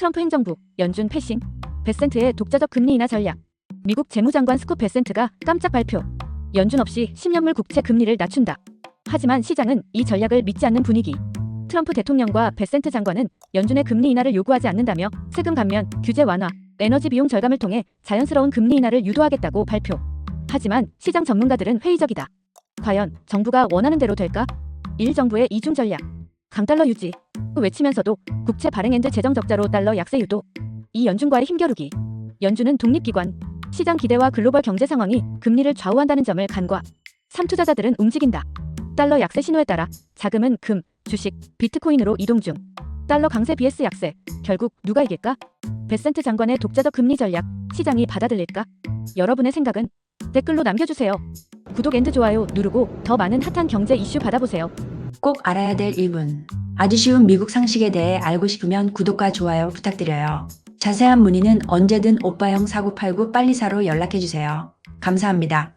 트럼프 행정부, 연준 패싱, 베센트의 독자적 금리 인하 전략, 미국 재무장관 스콧 베센트가 깜짝 발표, 연준 없이 10년물 국채 금리를 낮춘다. 하지만 시장은 이 전략을 믿지 않는 분위기. 트럼프 대통령과 베센트 장관은 연준의 금리 인하를 요구하지 않는다며 세금 감면, 규제 완화, 에너지 비용 절감을 통해 자연스러운 금리 인하를 유도하겠다고 발표. 하지만 시장 전문가들은 회의적이다. 과연 정부가 원하는 대로 될까? 일 정부의 이중 전략. 강달러 유지. 외치면서도 국채 발행 앤드 재정 적자로 달러 약세 유도. 이 연준과의 힘겨루기. 연준은 독립기관. 시장 기대와 글로벌 경제 상황이 금리를 좌우한다는 점을 간과. 3투자자들은 움직인다. 달러 약세 신호에 따라 자금은 금, 주식, 비트코인으로 이동 중. 달러 강세 BS 약세. 결국 누가 이길까? 베센트 장관의 독자적 금리 전략. 시장이 받아들일까? 여러분의 생각은 댓글로 남겨주세요. 구독 앤드 좋아요 누르고 더 많은 핫한 경제 이슈 받아보세요. 꼭 알아야 될 1분. 아주 쉬운 미국 상식에 대해 알고 싶으면 구독과 좋아요 부탁드려요. 자세한 문의는 언제든 오빠형 4989 빨리사로 연락해주세요. 감사합니다.